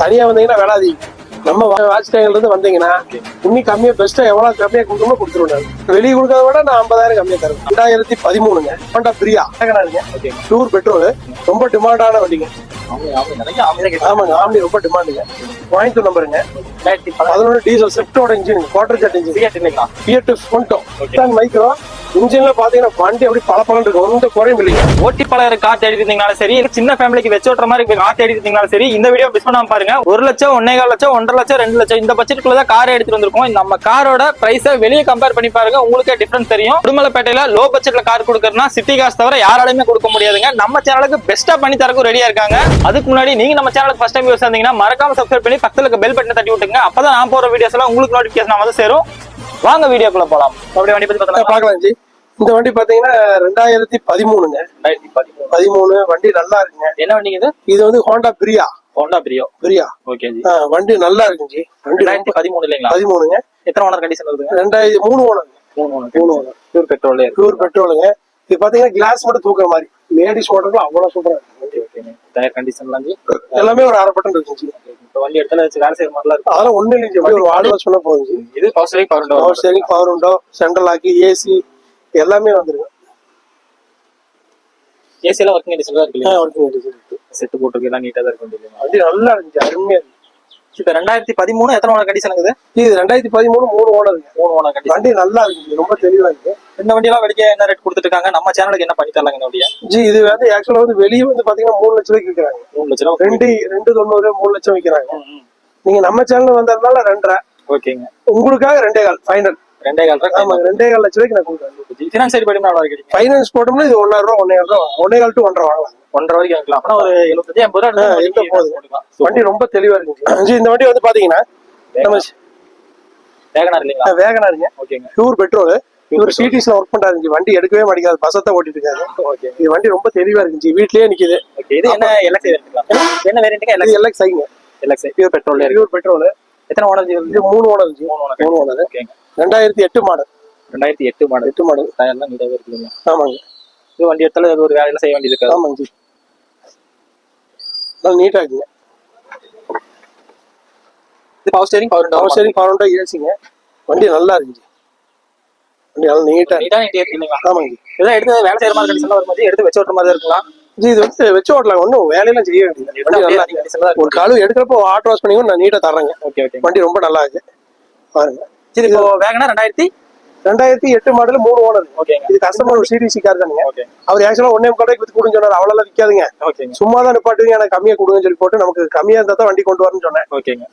தனியா வந்தீங்கன்னா அதிகம் நம்ம வாட்ச் டைம்ல இருந்து வந்தீங்கன்னா இன்னும் கம்மியா பெஸ்டா எவ்வளவு கம்மியா கொடுக்கணுமோ கொடுத்துருவேன் வெளியே கொடுக்கறத விட நான் ஐம்பதாயிரம் கம்மியா தருவேன். ரெண்டாயிரத்தி பதிமூணுங்க. Honda Brio. டூர் பெட்ரோல் ரொம்ப டிமாண்டான வண்டிங்க. ஆமாங்க ஆம்னி ரொம்ப டிமாண்டுங்க கோயம்புத்தூர் நம்பருங்க பதினொன்று diesel ஸ்விஃப்டோட engine quarter jet engine Fiat Punto micro இன்ஜின்ல பாத்தீங்கன்னா வண்டி அப்படி பல பலன் இருக்கும் எந்த குறையும் இல்லைங்க. ஓட்டி பழகிற கார் தேடி இருந்தீங்கனாலும் சரி சின்ன ஃபேமிலிக்கு வச்சு ஓட்டுற மாதிரி கார் தேடி இருந்தீங்கனாலும் சரி இந்த வீடியோ மிஸ் பண்ணாம பாருங்க. ஒரு லட்சம் ஒன்னே கால் லட்சம் ஒன்றரை லட்சம் ரெண்டு லட்சம் இந்த பட்ஜெட்டுக்குள்ள தான் கார் எடுத்துட்டு வந்திருக்கோம். நம்ம காரோட பிரைஸை வெளியே கம்பேர் பண்ணி பாருங்க. உங்களுக்கே டிஃபரன்ஸ் தெரியும். உடுமலைப்பேட்டையில லோ பட்ஜெட்ல கார் கொடுக்கறதுனா சிட்டி காசு தவிர யாராலையுமே கொடுக்க முடியாதுங்க. நம்ம சேனலுக்கு பெஸ்டா பண்ணி தரக்கும் ரெடியா இருக்காங்க. அதுக்கு முன்னாடி நீங்க நம்ம சேனலுக்கு ஃபர்ஸ்ட் டைம் யூஸ் இருந்தீங்கன்னா மறக்காம சப்ஸ்கிரைப் பண்ணி பக்கத்துல பெல் பட்டனை தட்டி விட்டுங்க அப்பதான் நான் போற வீடியோஸ் எல்லாம் உங்களுக்கு நோட்டிபிகேஷன் வந்து சேரும். வாங்க வீடியோக்குள்ள போலாம். அப்படியே வண்டி பத்தி பார்த்தா பார்க்கலாம் ஜி. இந்த வண்டி பாத்தீங்கன்னா ரெண்டாயிரத்தி பதிமூணுங்க. ரெண்டாயிரத்தி பதிமூணு. பதிமூணு வண்டி நல்லா இருக்குங்க. என்ன வண்டிங்க இது? இது வந்து Honda Brio. Honda Brio. Brio. Okay ji. வண்டி நல்லா இருக்குங்க ஜி. ரெண்டாயிரத்தி பதிமூணு இல்லைங்களா பதிமூணுங்க. எத்தனை ஓனர் கண்டிஷன் வருதுங்க ரெண்டாயிரத்தி மூணு ஓனர். மூணு ஓனர். மூணு ஓனர். பியூர் பெட்ரோலே இருக்கு. பியூர் பெட்ரோலுங்க இது பாத்தீங்கன்னா கிளாஸ் மட்டும் தூக்குற மாதிரி. லேடிஸ் ஓட்டர்கள் அவ்வளவு சூப்பரா இருக்கு. டயர் கண்டிஷன்லாம் எல்லாமே ஒரு அரை பட்டன் இருக்குங்க இப்போ வண்டி இடத்துல வச்சு வேலை செய்யற மாதிரிலாம் இருக்கு அதெல்லாம் ஒண்ணு இல்லைங்க அப்படியே ஒரு வாடகை சொன்னா ஜி. இது power steering power power steering power window central lock AC எல்லாமே வந்துருங்க. ஏசி எல்லாம் ஒர்க்கிங் கண்டிஷன் தான் இருக்கு working condition இருக்கு. செட்டு போட்டுருக்கு எல்லாம் நீட்டா தான் இருக்கும் வண்டி நல்லா இருந்துச்சு அருமையா இருக்கு. இப்போ ரெண்டாயிரத்தி பதிமூணு எத்தனை ஓனர் கண்டிஷன் இருக்குது? இது ரெண்டாயிரத்தி பதிமூணு மூணு ஓனருங்க மூணு ஓனர் கண்டிஷன் வண்டி நல்லா இருக்கு ரொம்ப தெளிவா இருக்கு. இந்த வண்டி எல்லாம் வெளியே என்ன ரேட் கொடுத்துட்டு இருக்காங்க நம்ம சேனலுக்கு என்ன பண்ணி தரலாங்க இந்த வண்டியை? ஜி இது வந்து ஆக்சுவலா வந்து வெளியே வந்து பாத்தீங்கன்னா மூணு லட்சம் ரூபாய்க்கு விற்கிறாங்க. மூணு லட்ச ரூபா ரெண்டு ரெண்டு தொண்ணூறு மூணு லட்சம் விற்கிறாங்க. நீங்க நம்ம சேனல் வந்ததுனால ரெண்டரை. ஓகேங்க. உங்களுக்காக ரெண்டே கால் ஃபைனல் ரெண்டே கால் ஆமா ரெண்டே கால் லட்ச ரூபாய்க்கு நான் கொடுக்குறேன். ஃபினான்ஸ் சைடு படி நல்லா இருக்கு? ஃபைனான்ஸ் போட்டோம்னா இது ஒன்னாயிரம் ரூபா ஒன்னே ரூபா ஒன்னே கால் டு ஒன்றரை வாங்கலாம். ஒன்றரை வரைக்கும் அப்படின்னா ஒரு எழுபத்தஞ்சு எண்பது ரூபா எங்க போகுது? வண்டி ரொம்ப தெளிவா இருக்கு. ஜி இந்த வண்டி வந்து பாத்தீங்கன்னா நம்ம வேகனார் இல்லைங்களா? வேகனாருங்க ஓகேங்க. பியூர் பெட்ரோல் இவர் சிடிஸ்ல ஒர்க் பண்றாரு. வண்டி எடுக்கவே மாட்டேங்காது பசத்தை ஓட்டிட்டு இருக்காரு. ஓகே இது வண்டி ரொம்ப தெளிவா இருக்கு வீட்லயே நிக்குது. இது என்ன வேரியன்ட்டுங்களா என்ன? வேரியன்ட்டுங்க இது எல்எக்ஸ் எல்லாம் சைங்க LX pure petrol pure petrol எத்தனை ஓனர் இது மூணு ஓனர் மூணு மூணு ஓனர் ஓனர் ஓகேங்க ரெண்டாயிரத்தி எட்டு மாடல் ரெண்டாயிரத்தி எட்டு மாடல் எட்டு மாடல் டயர்லாம் நீட்டாகவே இருக்குதுங்க. ஆமாங்க. இது வண்டி எடுத்தாலும் அது ஒரு வேலையில செய்ய வேண்டியது இருக்காது. ஆமாங்க. ஜி நல்லா நீட்டா இருக்குங்க. இது power steering power power steering power window ஏசிங்க வண்டி நல்லா வண்டி நல்லா நீட்டா நீட்டா ஆமாங்க. இதெல்லாம் எடுத்து வேலை செய்யற மாதிரி கண்டிஷன்ல வரும்போது எடுத்து வச்சு ஓட்டுற மாதிரி இருக்கலாம் இது வந்து வச்சு ஓட்டலாம் ஒன்றும் வேலையெல்லாம் செய்ய வேண்டியது ஒரு காலு எடுக்கிறப்போ ஆட்டோ வாஷ் பண்ணி நான் நீட்டா தர்றேங்க. Okay okay. வண்டி ரொம்ப நல்லா இருக்கு. பாருங்க. சரி இப்போ வேகனா ரெண்டாயிரத்தி ரெண்டாயிரத்தி எட்டு மாடல் மூணு ஓனர் இது கஸ்டமர் ஒரு சிடிசி கார் தானுங்க. அவர் ஆக்சுவலா ஒன்னே முக்கால் வித்து கொடுன்னு சொன்னார். அவ்வளவு விற்காதுங்க சும்மா தான் நிப்பாட்டுவீங்க எனக்கு கம்மியா கொடுங்கன்னு சொல்லி போட்டு நமக்கு கம்மியா இருந்தா தான் வண்டி கொண்டு வரணும்னு சொன்னேன்.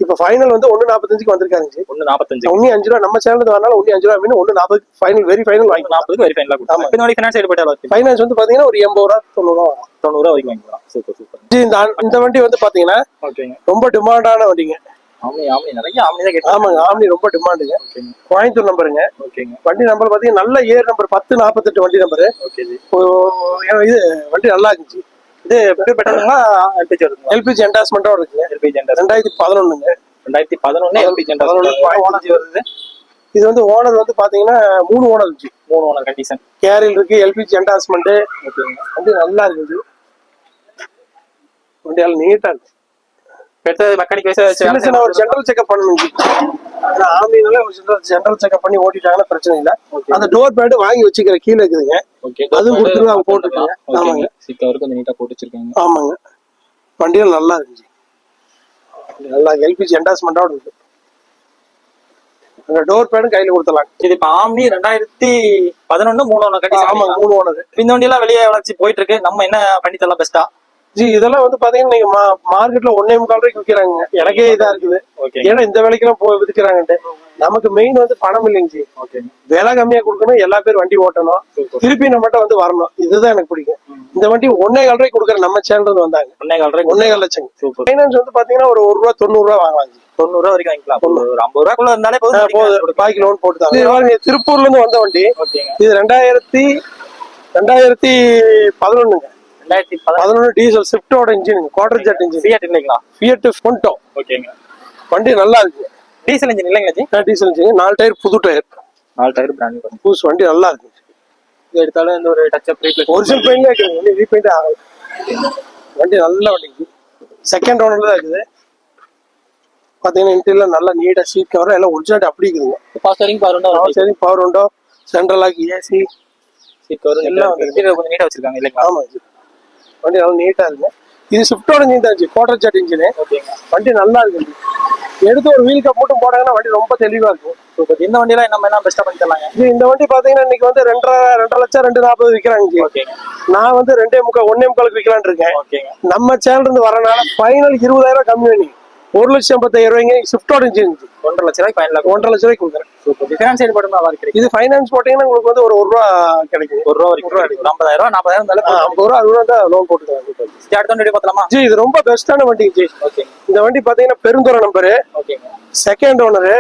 இப்ப ஃபைனல் வந்து ஒன்னு நாற்பத்தஞ்சுக்கு வந்திருக்காங்க ஒன்னு நாற்பத்தஞ்சு. ஒன்னு அஞ்சு ரூபா நம்ம சேனல் வரனால ஒன்னு அஞ்சு ரூபா ஒன்னு நாற்பது ஃபைனல் வெரி ஃபைனல் வாங்கிக்கலாம் நாற்பதுக்கு வெரி ஃபைனலா ஃபினான்ஸ் வந்து பாத்தீங்கன்னா ஒரு எண்பது ரூபா தொண்ணூறு ரூபா. தொண்ணூறு ரூபா வரைக்கும் வாங்கிக்கலாம். Super super. இந்த வண்டி வந்து பாத்தீங்கன்னா ரொம்ப டிமாண்டான வண்டிங்க. ஆமி ஆமி நிறைய ஆமி தான் கேட்டு ஆமாங்க ஆம்னி ரொம்ப டிமாண்டுங்க கோயம்புத்தூர் நம்பருங்க. ஓகேங்க. வண்டி நம்பர் பாத்தீங்கன்னா நல்ல ஏர் நம்பர் பத்து நாற்பத்தெட்டு வண்டி நம்பரு ஓகே இது வண்டி நல்லா இருந்துச்சு. இது பெட்ரோலுங்களா எல்பிஜி வருதுங்களா? எல்பிஜி என்டாஸ்மெண்டோட இருக்குங்க. எல்பிஜி ஜெண்டர் ரெண்டாயிரத்தி பதினொன்னுங்க. ரெண்டாயிரத்தி பதினொன்னு எல்பிஜி. ஓனர்ஜி வருது. இது வந்து ஓனர் வந்து பாத்தீங்கன்னா மூணு ஓனர் இருந்துச்சு. மூணு ஓனர் கண்டிஷன் கேரில் இருக்கு எல்பிஜி என்டாஸ்மெண்ட் வண்டி நல்லா இருக்குது வண்டி எல்லாம் நீட்டா இருக்கு. அடுத்தது மெக்கானிக் வயசு சின்ன சின்ன ஒரு ஜெனரல் செக்அப் பண்ணணும். ஏன்னா ஒரு சின்ன ஜெனரல் செக்அப் பண்ணி ஓட்டிட்டாங்கன்னா பிரச்சனை இல்ல. அந்த டோர் பேடு வாங்கி வச்சுக்கிற கீழே இருக்குதுங்க. அதுவும் கொடுத்துட்டு அவங்க போட்டுருக்காங்க. ஆமாங்க. ஆமாங்க. சீட் கவருக்கு கொஞ்சம் நீட்டா போட்டு வச்சிருக்காங்க. ஆமாங்க. வண்டியும் நல்லா இருந்துச்சு. நல்லா எல்பிஜி என்டாஸ்மெண்டோட இருக்கு. அந்த டோர் பேடும் கையில கொடுத்துடலாம் இது இப்ப ஆம்னி ரெண்டாயிரத்தி பதினொன்னு மூணு ஓனர் ஆமாங்க கண்டிஷன் மூணு ஓனர் இந்த வண்டி எல்லாம் வெளியே வளர்ச்சி போயிட்டு இருக்கு. நம்ம என்ன பண்ணி தரலாம் பெஸ்டா ஜி இதெல்லாம் வந்து பாத்தீங்கன்னா நீங்க மார்க்கெட்ல ஒன்னே முக்கால் ரூபாய்க்கு விற்கிறாங்க எனக்கே இதா இருக்குது. ஏன்னா இந்த வேலைக்கெல்லாம் போய் விற்கிறாங்கன்ட்டு நமக்கு மெயின் வந்து பணம் இல்லைங்க ஜி. ஓகே விலை கம்மியா கொடுக்கணும் எல்லா பேர் வண்டி ஓட்டணும். திருப்பி நம்மகிட்ட வந்து வரணும். இதுதான் எனக்கு பிடிக்கும். இந்த வண்டி ஒன்னே கால் ரூபாய்க்கு கொடுக்குற நம்ம சேனல் வந்தாங்க. ஒன்னே கால் ரூபாய் ஒன்னே கால் லட்சம் சூப்பர் ஃபைனான்ஸ் வந்து பாத்தீங்கன்னா ஒரு ஒரு ரூபா தொண்ணூறு ரூபா வாங்கலாம் தொண்ணூறு ரூபா வரைக்கும் வாங்கிக்கலாம். ஒரு ஐம்பது ரூபாக்குள்ள இருந்தாலே போதும். பாக்கி லோன் போட்டு திருப்பூர்ல இருந்து வந்த வண்டி இது ரெண்டாயிரத்தி ரெண்டாயிரத்தி பதினொன்னுங்க. ரெண்டாயிரத்தி பதினொன்று diesel ஸ்விஃப்டோட engine quarter jet engine Fiat இல்லைங்களா? ஃபியட் ஃபோன்டோ ஓகேங்க. வண்டி நல்லா இருக்கு. டீசல் இன்ஜின் இல்லைங்களா டீசல் இன்ஜின் நாலு டயர் புது டயர் நாலு டயர் பிராண்ட் புதுசு வண்டி நல்லா இருக்கு. இது எடுத்தாலும் இந்த ஒரு டச் அப் ரீப்ளேஸ் ஒரிஜினல் பெயிண்ட்ல இருக்குது வண்டி ரீபெயிண்ட் ஆகல வண்டி நல்ல வண்டி. செகண்ட் ஓனர்ல தான் இருக்குது. பாத்தீங்கன்னா இன்டீரியர் நல்லா நீட்டா சீட் கவர் எல்லாம் ஒரிஜினல் அப்படி இருக்குதுங்க. ஃபாஸ்ட் வரைக்கும் பாருங்க சரி பவர் உண்டோ? Central lock AC seat cover எல்லாம் எல்லாம் வந்து- இன்டீரியர் கொஞ்சம் நீட்டா வச்சிருக்காங்க இல்லைங்களா? ஆமா ஜி. வண்டி நல்லா நீட்டா இருக்கு. இது ஸ்விஃப்டோட இன்ஜின் தான் குவார்டர் ஜெட் இன்ஜின் வண்டி நல்லா இருக்கு. எடுத்து ஒரு வீல் கப் மட்டும் போட்டாங்கன்னா வண்டி ரொம்ப தெளிவா இருக்கும். சூப்பர் இந்த வண்டியில நம்ம என்ன பெஸ்டா பண்ணி தரலாங்க? இந்த வண்டி பாத்தீங்கன்னா இன்னைக்கு வந்து ரெண்டரை ரெண்டரை லட்சம் ரெண்டு நாற்பது விற்கிறாங்க நான் வந்து ரெண்டே முக்கால் ஒன்னே முக்காலுக்கு விற்கலான்னு இருக்கேன். நம்ம சேனல் இருந்து வரனால ஃபைனல் இருபதாயிரம் கம்மி பண்ணி. ஒரு லட்சம் எண்பத்தாயிரம் ரூபாய்ங்க ஸ்விஃப்டோட இன்ஜின். ஒன்றரை லட்ச ரூபாய் ஃபைனல் ஒன்றரை லட்சம் ரூபாய்க்கு கொடுக்குறேன் டிஃபரன்ஸ் சைடு நல்லா கிடைக்கும் இது ஃபைனான்ஸ் போட்டீங்கன்னா உங்களுக்கு வந்து ஒரு ஒரு ரூபா கிடைக்கும் ஒரு ரூபா வரைக்கும் கிடைக்கும். ஒரு ஐம்பதாயிரம் ரூபா நாற்பதாயிரம் இருந்தாலும் ஐம்பது ரூபா அறுபது ரூபா தான் லோன் போட்டுக்கலாம். அடுத்த வண்டி பார்த்தலாமா ஜி இது ரொம்ப பெஸ்டான வண்டி ஜி. ஓகேங்க இந்த வண்டி பாத்தீங்கன்னா பெருந்துறை நம்பரு ஓகேங்க செகண்ட் ஓனரு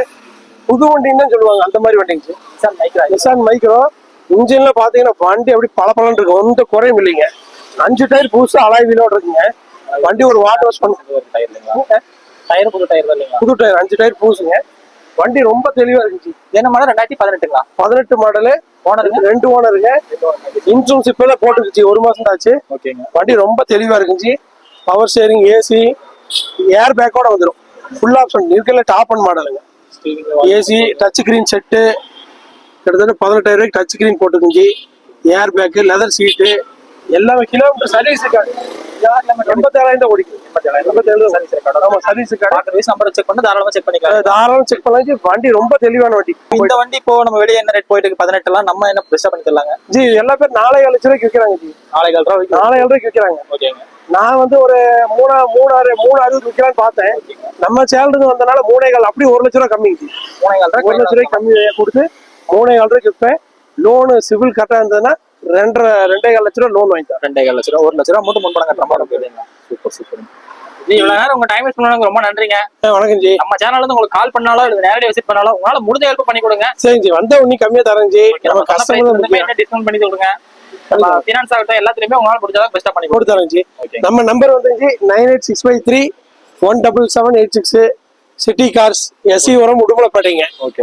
புது வண்டின்னு தான் சொல்லுவாங்க. அந்த மாதிரி வண்டிங்க சார் மைக்ரா நிசான் மைக்ரோ இன்ஜின்ல பாத்தீங்கன்னா வண்டி அப்படி பளபளன்னு இருக்கு எந்த குறையும் இல்லைங்க. அஞ்சு டயர் புதுசா அலாய் வீலோட இருக்குங்க. வண்டி ஒரு வாட் வாஷ் பண்ண. டயர் புது டயர் தான் புது டயர் அஞ்சு டயர் புதுசுங்க. வண்டி ரொம்ப தெளிவா இருந்துச்சு என்ன மாடல் ரெண்டாயிரத்தி பதினெட்டுங்களா? பதினெட்டு மாடலு ஓனருங்க ரெண்டு ஓனருங்க இன்சூரன்ஸ் இப்ப தான் போட்டுருச்சு ஒரு மாசம் தான் ஆச்சு. ஓகேங்க. வண்டி ரொம்ப தெளிவா இருக்குச்சு பவர் ஸ்டேரிங் ஏசி ஏர் பேக்கோட வந்துடும் ஃபுல் ஆப்ஷன் இருக்கல டாப் அண்ட் மாடலுங்க ஏசி டச் ஸ்கிரீன் செட்டு கிட்டத்தட்ட பதினெட்டாயிரம் ரூபாய்க்கு டச் ஸ்கிரீன் போட்டுருந்துச்சு ஏர் பேக்கு லெதர் சீட்டு எல்லாமே கிலோமீட்டர் சர்வீஸ் கார்டு எண்பத்தாயிரம் தான் ஓடிக்கும் எண்பத்தாயிரம் சர்வீஸ் வயசு நம்பர் செக் பண்ணி தாராளமா செக் பண்ணிக்கலாம். தாராளம் செக் பண்ணலாம். வண்டி ரொம்ப தெளிவான வண்டி. இந்த வண்டி இப்போ நம்ம வெளியே என்ன ரேட் போயிட்டு இருக்கு? நம்ம என்ன பெஸ்டா பண்ணி தரலாங்க? ஜி எல்லா பேர் ஏழு லட்சம் ரூபாய்க்கு விற்கிறாங்க ஜி. நாளை கால் ரூபா நாலே ஏழு ரூபாய்க்கு விற்கிறாங்க. ஓகேங்க. நான் வந்து ஒரு மூணா மூணாறு மூணு அறுபது விற்கலான்னு பார்த்தேன். நம்ம சேனலுக்கு வந்தனால மூணே கால் அப்படி ஒரு லட்ச ரூபா கம்மி மூணே கால் ஒரு லட்ச ரூபாய்க்கு கம்மி கொடுத்து மூணே கால் ரூபாய்க்கு விற்பேன். லோனு சிவில் கரெக்டாக இருந்ததுன்னா ரெண்டரை ரெண்டே கால் லட்ச ரூபா லோன் வாங்கித்தேன் ரெண்டே கால் லட்ச ரூபா ஒரு லட்ச ரூபா மூட்டு முன் பணம் கட்டுற மாதிரி சூப்பர் சூப்பர். நீ இவ்வளவு நேரம் உங்க டைம் வேஸ்ட் ரொம்ப நன்றிங்க. வணக்கம் ஜி. நம்ம சேனல்ல இருந்து உங்களுக்கு கால் பண்ணாலும் இல்ல நேரடியாக விசிட் பண்ணாலும் உங்களால முடிஞ்ச ஹெல்ப் பண்ணி கொடுங்க. சரி ஜி. வந்த உடனே கம்மியாக தரேன் ஜி. நம்ம கஸ்டமர் டிஸ்கவுண்ட் பண்ணி கொடுங்க. ஃபினான்ஸ் ஆகட்டும் எல்லாத்துலயுமே உங்களால முடிஞ்சதா பெஸ்டா பண்ணி கொடுங்க போட்டு தரேன் ஜி. நம்ம நம்பர் வந்து ji nine eight six five three one double seven eight six city cars SC வரம் உடுமலைப்பேட்டைங்க ஓகே